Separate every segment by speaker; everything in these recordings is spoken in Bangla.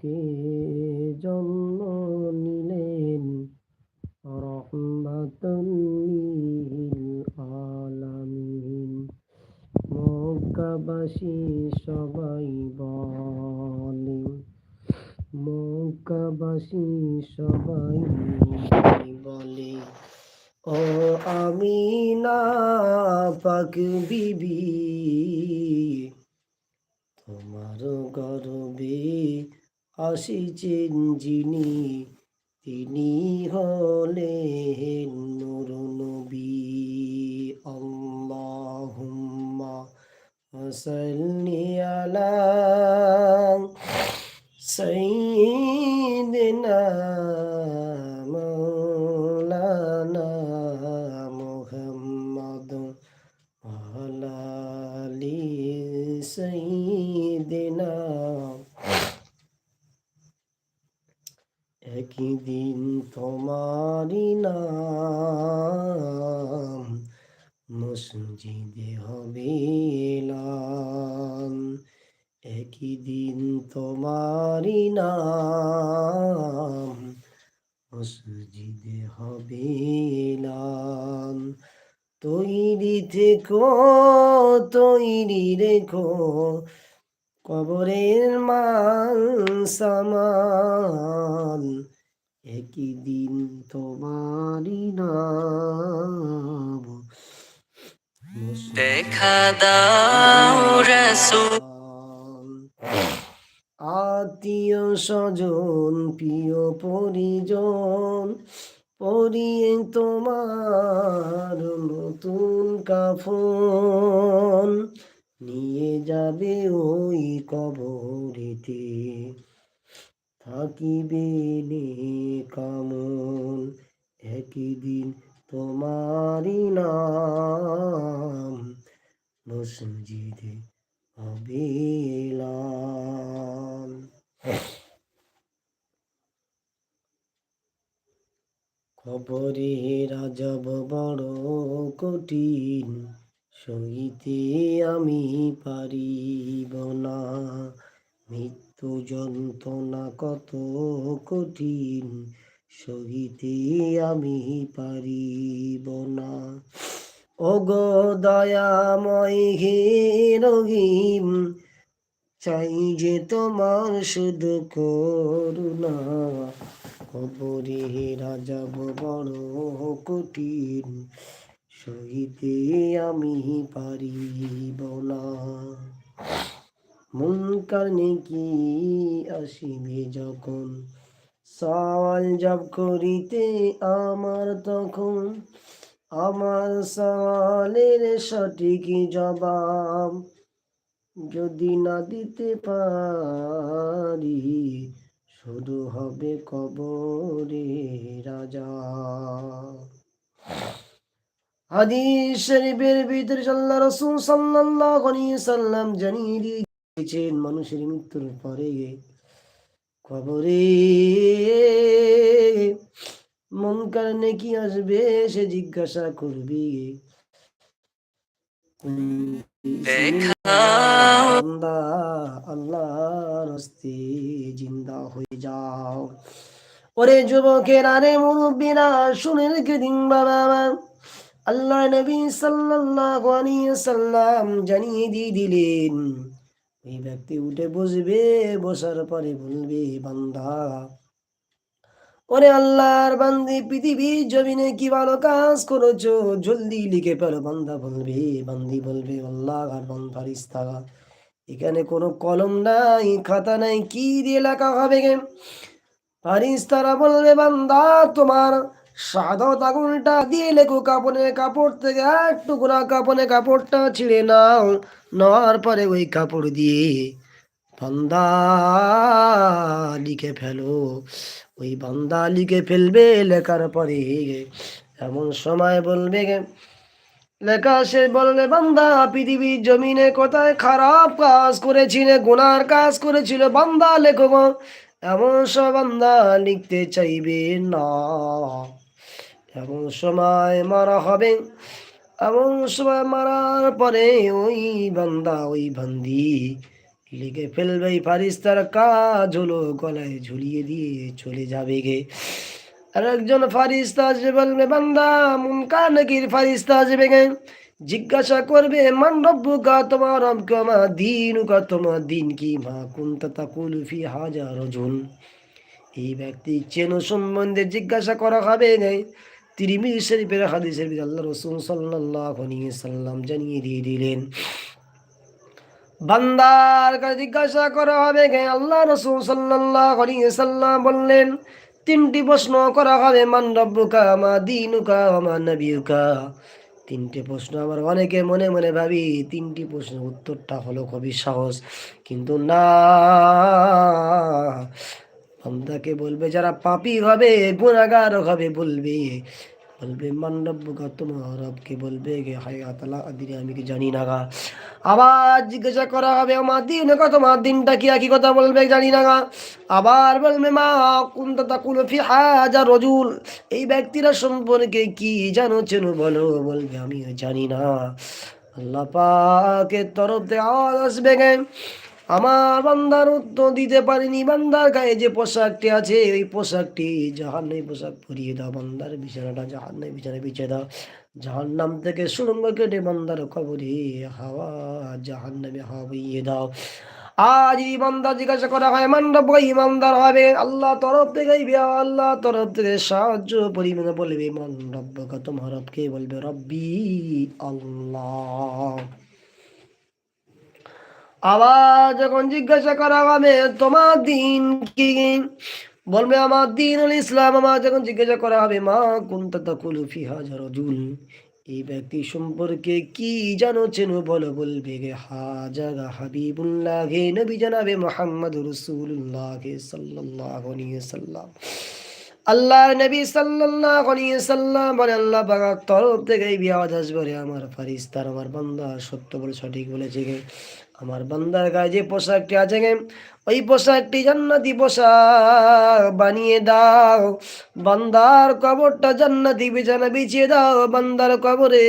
Speaker 1: লোকে জন্ম নিলেন? আলামিন। মক্কাবাসী সবাই বলে মক্কাবাসী সবাই বলে ও আমিনা পাক বিবি তোমার গর্বে আসিছেন যিনি তিনি হলেন নুর নবী আল্লাহুম্মা সাল্লি আলা সাইয়্যিদিনা দিন তোমারই নাম, মসজিদে হবে এলান একই দিন তোমারই নাম, মসজিদে হবে এলান তৈরি থেকো, তৈরি রেখো, কবরের মান সামান একই দিন তোমারই নাম।
Speaker 2: দেখা দাও রসুল।
Speaker 1: আত্মীয় স্বজন প্রিয় পরিজন পরিয়ে তোমার নতুন কাফন। নিয়ে যাবে ওই কবরেতে থাকিবে নে কামন, একই দিন তোমারই নাম মসজিদে হবে এলান। খবরে রাজব বড় কঠিন, সইতে আমি পারিব না মৃত্যু যন্ত্রণা কত কঠিন, সহিতে আমি পারিব না। ওগো দয়াময় হে রহিম, চাই যে তোমার শুধু করুণা। কবরে রাজাব বড় কঠিন, সহিতে আমি পারিব না। মুনকার কি আসিবে যখন? সওয়াল জব করিতে আমার তখন? আমার সওয়ালের সঠিক জবাব যদি না দিতে পারি শুরু হবে কবরে রাজা। হাদিস শরীফের ভিতরে সাল্লাহ রসুল সাল্লাল্লাহু আলাইহি সাল্লাম জানিয়ে দিয়েছেন মানুষের মৃত্যুর পরে। কবরে মন কারণে কি আসবে সে জিজ্ঞাসা করবে। জিন্দা হয়ে যাও। ওরে যুবকের আরে মুরব্বীরা শুনে রেখে দিন বাবা, আল্লাহ নবী সাল্লাল্লাহু আলাইহি সাল্লাম জানিয়ে দিয়ে দিলেন ওই ব্যক্তি উঠে বসবে, বসার পরে বলবে বান্দা, ওরে আল্লাহর বান্দি, পৃথিবীর জমিনে কি ভালো কাজ করেছ? জলদি লিখে পেল বান্দা বলবে, বান্দি বলবে, আল্লাহ আর বান্দার ইস্তাগা এখানে কোনো কলম নাই, খাতা নাই, কি দিয়ে লেখা হবে গে? পারিস তারা বলবে, বান্দা, তোমার সাদত আগুনটা দিয়ে লেখো কাপড়ের কাপড় থেকে এক টুকরা কাপড়ের কাপড়টা ছিঁড়ে নাও, নেওয়ার পরে ওই কাপড় দিয়ে বান্দা লিখে ফেলো ওই বান্দা লিখে ফেলবে লেখার পরে এমন সময় বলবে, লেখা সে বললে বান্দা, পৃথিবীর জমিনে কোথায় খারাপ কাজ করেছিল, গুনার কাজ করেছিল, বান্দা লেখো। এমন সব বান্দা লিখতে চাইবে না এমন সময় মারা হবে, এমন সময় মারার পরে ওই বান্দা, ওই বান্দি লিখে ফেলবে। ফারিস্তার কাজ হলো গলায় ঝুলিয়ে দিয়ে চলে যাবে গে। আর একজন ফারিস্তা আসবে বলবে, বান্দা, মুনকা নাকির ফারিস্তা আসবে গে। জিজ্ঞাসা করবে, মান রব্বুকা, তোমার রবকে আমার দিন তোমার দিন কি? মা কুন্তা তাকুল ফি হাজার রজুন এই ব্যক্তি চেন সম্বন্ধে জিজ্ঞাসা করা হবে গে। তিরিমির শরীফের হাদিসের ভিতরে আল্লাহ রসুল সাল্লাম জানিয়ে দিয়ে দিলেন, বান্দার কাছে জিজ্ঞাসা করা হবে গে আল্লাহ রসুল সাল্লাম বললেন, তিনটি প্রশ্ন করা হবে, মান দিনুকা মা নবিয়ুকা। তিনটে প্রশ্ন আমার অনেকে মনে মনে ভাবি, তিনটি প্রশ্নের উত্তরটা হলো খুবই সহজ কিন্তু না। বান্দাকে বলবে, যারা পাপি হবে গুণাগার হবে, বলবে বলবে মান রব্বুকা তোমার বলবে গে হায় আতালা আদিনে আমি কি জানি না গা। আবার জিজ্ঞাসা করা হবে, আমার দিন কত তোমার দিনটা কি একই কথা বলবে জানি না গা? আবার বলবে, মা, কুন্ত তাকুল ফি হাজার রজুল। এই ব্যক্তিরা সম্পর্কে কি জানো চেনো বলো? বলবে আমি জানি না। আল্লাহ পাকের তরফ থেকে আওয়াজ আসবে গে। আমার বান্দার উত্তর দিতে পারিনি। বান্দার গায়ে যে পোশাকটি আছে, ওই পোশাকটি জাহান্নাই পোশাক পরিয়ে দাও। বান্দার বিছানাটা জাহান্নাই বিছানা বিছিয়ে দাও। জাহান্নাম থেকে সুড়ঙ্গ কেটে বান্দার কবরে হাওয়া, জাহান্নামে হাওয়া বইয়ে দাও। আজ বান্দা জিজ্ঞাসা করা হয়, মান্ডব ইমানদার হবে? আল্লাহ তরফ থেকে আল্লাহ তরফ থেকে সাহায্য পরিমাণে বলবে, মান্ডব, তোমার রবকে বলবে? রব্বি আল্লাহ। আবার যখন জিজ্ঞাসা করা হবে, তোমার দিন কি? বলবে, আমার দিন ইসলাম। আমার যখন জিজ্ঞাসা করা হবে, মা কুন্তা তাকুলু হাজার এই ব্যক্তি সম্পর্কে কি জানো চেনো বলো, বলবে, গে হাজাগা হাবিবুল্লাহ। হে নবী জানাবে মোহাম্মদ রসুল্লাহ সাল্লাল্লাহু আলাইহি সাল্লাম আল্লাহ নবী সাল্লাল্লাহু আলাইহি সাল্লাম বলে, আল্লাহ পাক তরফ থেকে এই বিয়াদ আসবে আমার ফারিস্তার আমার বান্দা সত্য বলে সঠিক বলেছে গে। আমার বান্দার গায়ে যে পোশাকটি আছে ওই পোশাকটি জান্নাতি পোশাক বানিয়ে দাও। বান্দার কবরটা জান্নাতি বিছানা বিছিয়ে দাও বান্দার কবরে।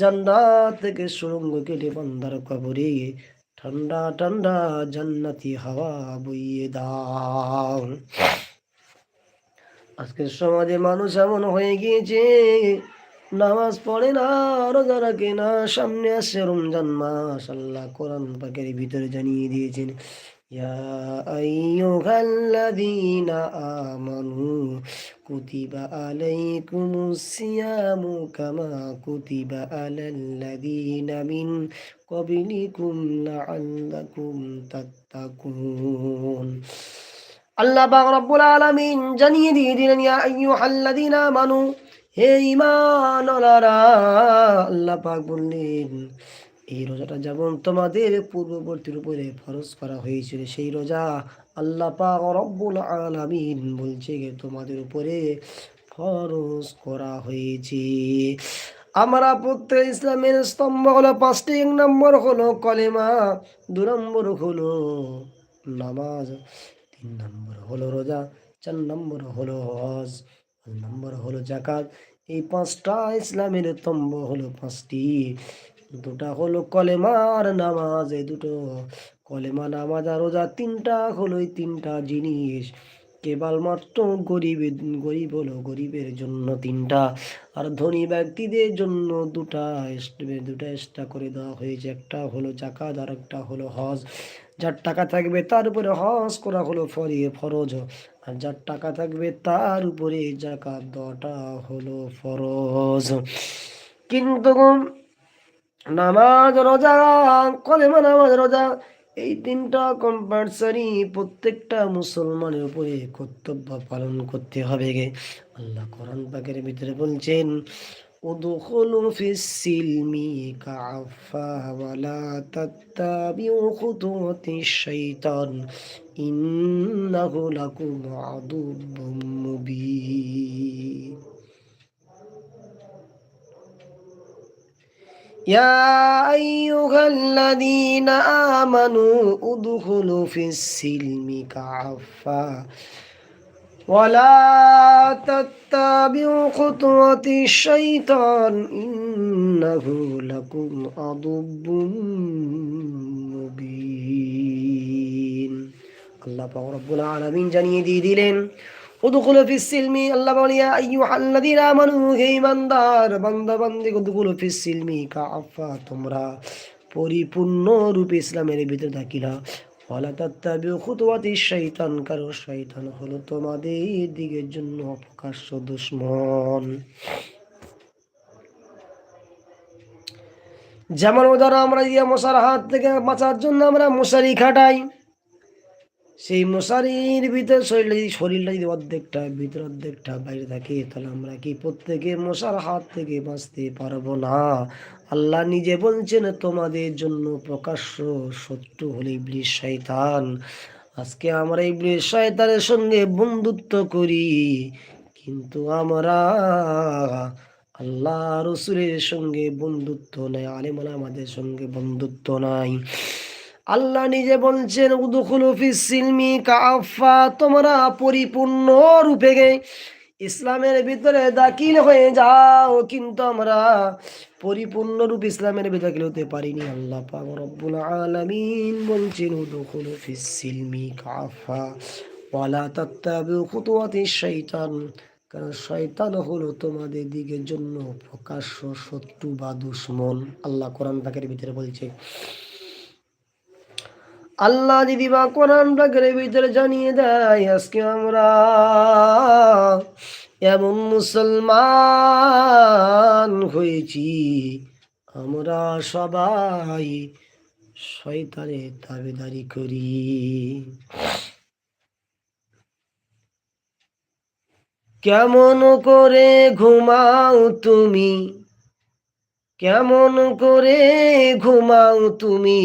Speaker 1: জান্নাত থেকে সুরঙ্গ কেটে বান্দার কবরে ঠান্ডা ঠান্ডা জান্নাতি হাওয়া বইয়ে দাও। আজকের সমাজে মানুষ এমন হয়ে গিয়েছে নামাজ পড়ে না, রোজা রাখে না, সামনে আসছে রমজান মাস। আল্লাহ কোরআন পাকের ভিতরে জানিয়ে দিয়েছেন আমানু, কুতিবা আলাইকুমুস সিয়ামু কামা কুতিবা আলাল্লাযীনা মিন ক্বাবলিকুম লাআল্লাকুম তাত্তাকুন। আল্লাহ পাক রব্বুল আলামিন জানিয়ে দিয়ে দিলেন, ইয়া আইয়ুহাল্লাযীনা আমানু হে ঈমানওয়ালারা আল্লাহ পাক বললেন, এই রোজাটা যেমন তোমাদের পূর্ববর্তীর উপরে ফরজ করা হয়েছিল, সেই রোজা আল্লাহ পাক রব্বুল আলামিন বলছে তোমাদের উপরে ফরজ করা হয়েছে। আমরা প্রত্যেক ইসলামের স্তম্ভ হলো পাঁচটি, এক নম্বর হলো কলেমা, দু নম্বর হলো নামাজ, তিন নম্বর হলো রোজা, চার নম্বর হলো হজ নম্বর হলো জাকাত এই পাঁচটা ইসলামের স্তম্ভ হলো পাঁচটি। দুটা হলো কলেমার নামাজ, এই দুটো কলেমা নামাজ আর রোজা, তিনটা হলো তিনটা জিনিস। কেবলমাত্র গরিব গরিব হলো গরিবের জন্য তিনটা। আর ধনী ব্যক্তিদের জন্য দুটা দুটা এক্সট্রা করে দেওয়া হয়েছে। একটা হলো জাকাত আর একটা হলো হজ। যার টাকা থাকবে তার উপরে হজ করা হলো ফরি, ফরজ। যার টাকা থাকবে, তার উপরে জাকাত দেওয়াটা হলো ফরজ। কিন্তু নামাজ, রোজা, কলেমা নামাজ, রোজা, এই তিনটা কম্পালসারি প্রত্যেকটা মুসলমানের উপরে কর্তব্য পালন করতে হবে গে। আল্লাহ কোরআন পাকের ভিতরে বলছেন ادخلوا في السلم كعفا ولا تتبعوا خطوات الشيطان إنه لكم عدو مبين يا أيها الذين آمنوا ادخلوا في السلم كعفا ولا تتبعوا خطوات الشيطان إنه لكم عدو মুবিন আল্লাহ পাক রব্বুল আলামিন জানিয়ে দিয়ে দিলেন উদখুলু ফিস সিলমি আল্লাহ বলিয়া আইয়ুহাল্লাযীনা আমানু হে ঈমানদার বান্দা বান্দি উদখুলু ফিস সিলমি কাফা তোমরা পরিপূর্ণ রূপে ইসলামের ভিতরে থাকিলা ওয়ালা তাত্তাবিউ শৈতান কারও শয়তান হলো তোমাদের দিকের জন্য অপ্রকাশ্য দুশ্মন। যেমন ধরো আমরা ইয়া মশার হাত থেকে বাঁচার জন্য আমরা মশারি খাটাই সেই মশারির ভিতরে শরীরটা যদি শরীরটা যদি অর্ধেকটা ভিতর অর্ধেকটা বাইরে থাকে, তাহলে আমরা কি প্রত্যেকে মশার হাত থেকে বাঁচতে পারব না? আল্লাহ নিজে বলছেন, তোমাদের জন্য প্রকাশ্য শত্রু হলে ইবলিশ শয়তান। আজকে আমরা ইবলিশ শয়তানের সঙ্গে বন্ধুত্ব করি। কিন্তু আমরা আল্লাহ রসুলের সঙ্গে বন্ধুত্ব নাই আলেমালা আমাদের সঙ্গে বন্ধুত্ব নাই। আল্লাহ নিজে বলছেন, উদুখুলু ফিস সিলমি কাফা তোমরা পরিপূর্ণ রূপে গে। ইসলামের ভিতরে দাখিল হয়ে যাও, কিন্তু আমরা পরিপূর্ণ রূপ ইসলামের দাখিল হতে পারিনি। আল্লাহ পাক রব্বুল আলামিন বলছেন, উদুখুলু ফিস সিলমি কাফা ওয়ালা তাত্তাবিউ খুতুওয়াতিশ শাইতান। কারণ শয়তান হলো তোমাদের দিকের জন্য প্রকাশ্য শত্রু বা দুশ্মন। আল্লাহ কোরআন পাকের ভিতরে বলছে আল্লাহ যদি বা কোরআন পাকের ভিতরে জানিয়ে দেয়, আজকে আমরা এমন মুসলমান হয়েছি, আমরা সবাই শয়তানের দাবিদারি করি। কেমন করে ঘুমাও তুমি? কেমন করে ঘুমাও তুমি?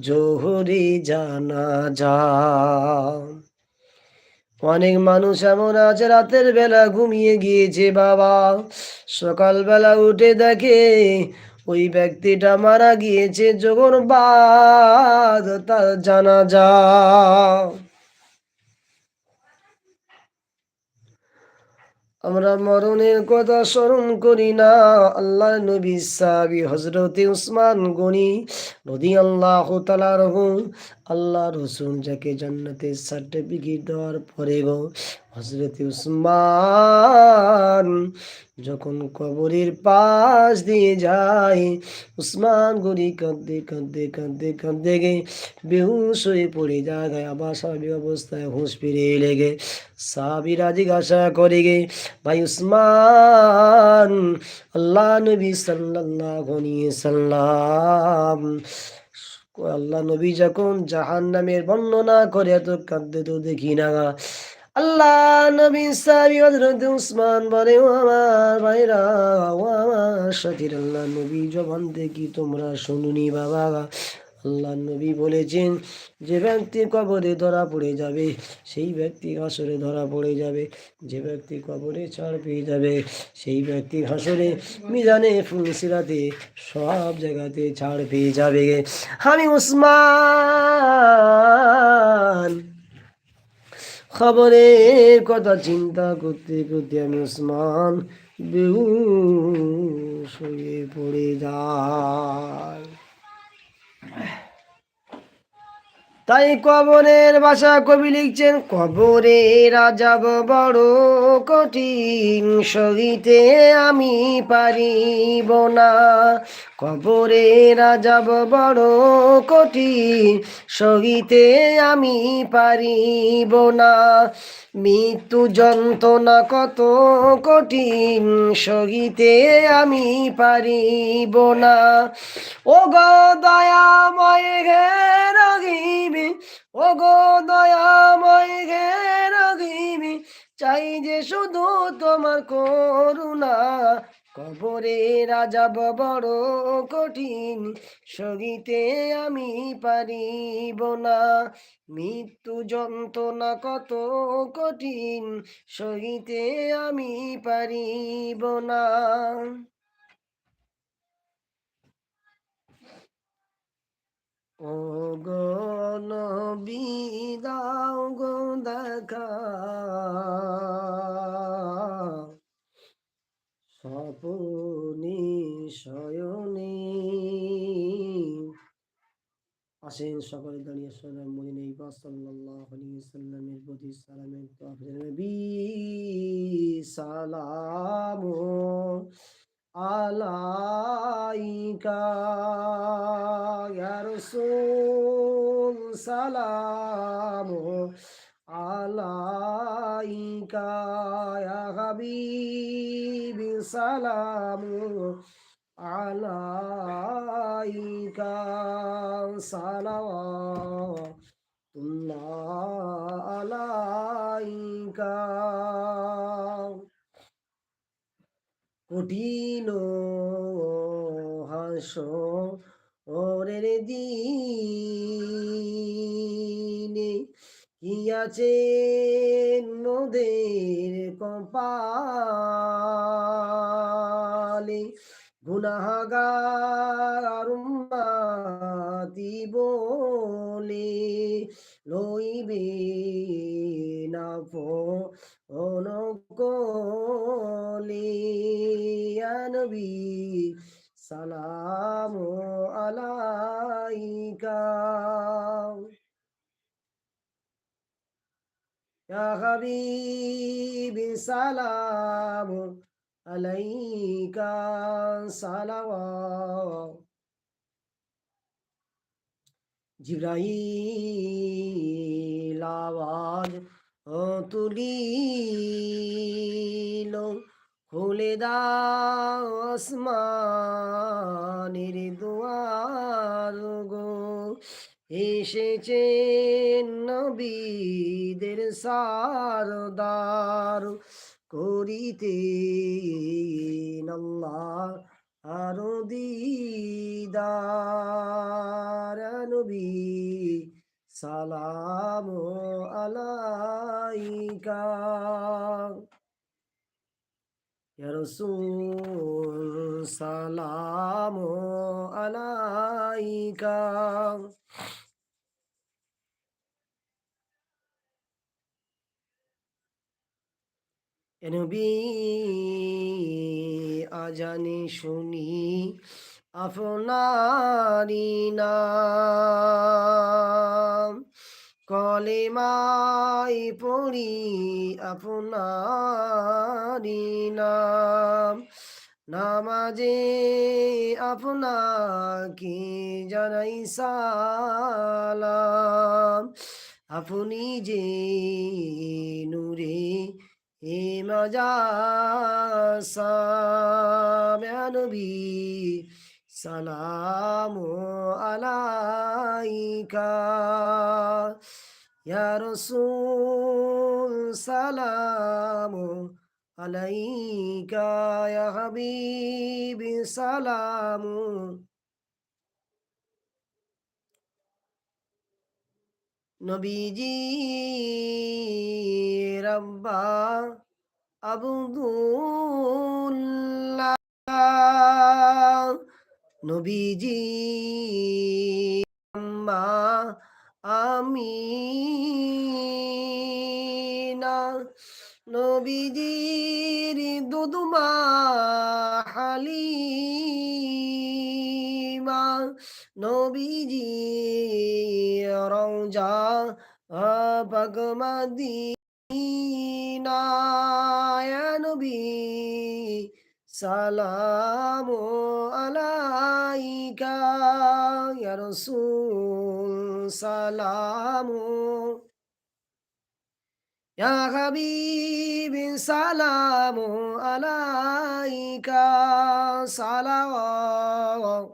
Speaker 1: জোহরে জানা যা। অনেক মানুষ এমন আছে রাতের বেলা ঘুমিয়ে গিয়েছে বাবা। সকালবেলা উঠে দেখে ওই ব্যক্তিটা মারা গিয়েছে যখন বাদ তার জানা আমরা মরণের কথা স্মরণ করি না। আল্লাহ নবী সাহাবি হজরতে উসমান গনি নদী আল্লাহ তালার আল্লাহ রসুন যাকে জান্নাতের সার্টিফিকেট দেওয়ার পরে গো হজরতে উসমান যখন কবরের পাশ দিয়ে যায়, উসমান গনি কাঁদতে কাঁদতে কাঁদতে কাঁদতে গে বেহুশ হয়ে পড়ে যায় আবার স্বাভাবিক অবস্থায় হুঁশ ফিরে লেগে সাবিরা জিজ্ঞাসা করে গে ভাই উসমান, আল্লাহ নবী আলাইহি সাল্লাম, আল্লাহ নবী যখন জাহান নামের বর্ণনা করে, এত কাঁদতে তো দেখি না আল্লাহ নবী সাবি হযরত উসমান বলে, ও আমার ভাইরা, ও আমার সাথীর, আল্লাহ নবী জবান থেকে তোমরা শুনুনি বাবা। আল্লাহ নবী বলেছেন, যে ব্যক্তি কবরে ধরা পড়ে যাবে, সেই ব্যক্তি হাসরে ধরা পড়ে যাবে। যে ব্যক্তি কবরে ছাড় পেয়ে যাবে, সেই ব্যক্তি হাসরে মিজানে ফুলসিরাতে সব জায়গাতে ছাড় পেয়ে যাবে। আমি উসমান খবরের কথা চিন্তা করতে করতে আমি উসমান বেউ হয়ে পড়ে যায় তাই কবরের ভাষা কবি লিখছেন, কবরে রাজাব বড় কঠিন, সহিতে আমি পারিব না। কবরে রাজাব বড় কঠিন, সহিতে আমি পারিব না। মৃত্যু যন্ত্রণা কত কঠিন, সহিতে আমি পারিব না। ও গো দয়াময় হে রহিবি ও গো দয়াময় হে চাই যে শুধু তোমার করুণা। কবরে রাজাব বড় কঠিন। সগিতে আমি পারিব না। মৃত্যু যন্ত্রণা কত কঠিন। সহিতে আমি পারিব না। ও গো নবী, দাও গো দেখা। স্বপনে শয়নে। আসেন সকলে দাঁড়িয়ে সালাম মদিনা ইবা সাল্লাল্লাহু আলাইহি সাল্লামের প্রতি সালামের তো নবী, সালাম আলাইকা রাসূল সালাম আলাইকা হাবিবি সালাম আলাইকা সালাওয়াতুল্লাহ আলাইকা। কঠিন হাস ওরের দিনে কি আছে নদের কপালে? গুনাহাগার উম্মাতি বলে লইবে না অনকলে নবী সালাম আলাইকা يا حبيبي سلام عليك صلوات জিব্রাইল আওয়াজ তুলিল খুলে দাও আসমানের দুয়ার গো। এসেছেন নবীদের সারদার করিতে আল্লাহ আরও দিদার। নবী সালাম আলাইকা। রাসূল সালাম আলাইকা। নবী আজানে শুনি আপনারি নাম। কলেমাই পড়ি আপনারি নাম। নামাজে আপনাকে জানাই সালাম। আপনি যে নূরে এ মজাসাবি সালাম আলাইকা। ইয়া রাসূল সালাম আলাইকা। ইয়া হাবিবি সালাম নবীজি। রব্বা আবদুল্লাহ। নবীজি আম্মা আমিনা নবীজির দুদুমা হালিমা। নবীজি রওজা পাগমাদিনা নবী সালাম আলাইকা ইয়া রাসূল সালাম। ইয়া হাবিবি সালাম আলাইকা সালাওয়াত।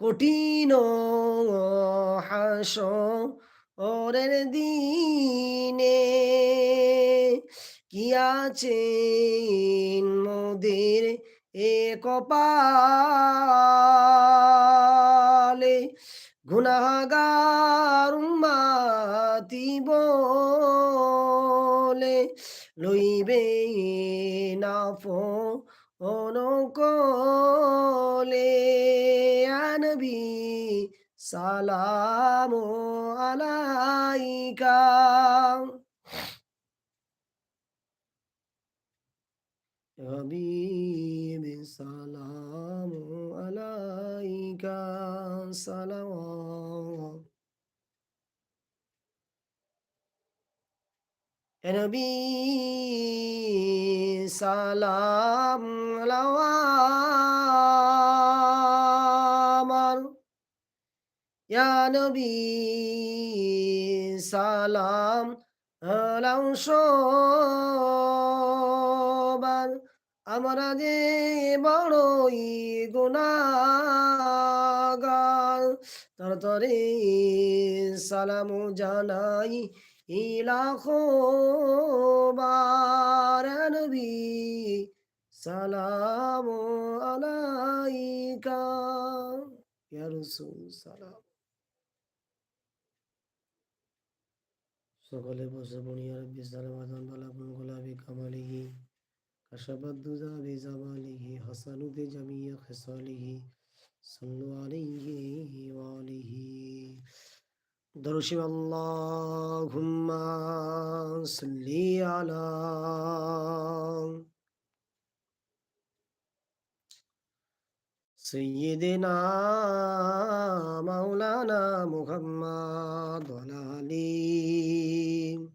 Speaker 1: কঠিন হাস ওরের দিনে কি আছে মোদের এ কপালে? গুনাগার উম্মাতি বলে লইবে না অনকলে আনবি সালাম আলাইকা। حبيب سلام عليك صلوات نبي سلام لوامر يا نبي سلام لو شوبر আমরা যে বড়ই গুনাগার তার তরে সালাম জানাই ইলাখো বার নবী সালাম আলাইকা, ইয়া সালাম সকলে বসে আর বিসালাম আদান বালাকুম গোলাবি কামালিহি। কাশাবাদ্দুজা বিজামালিহি হাসানুতে জামিয়া খেসালিহি সাল্লু আলাইহি ওয়া আলিহি দরুশিম আল্লাহুম্মা সাল্লি আলা سيدنا مولانا محمد وعلى آله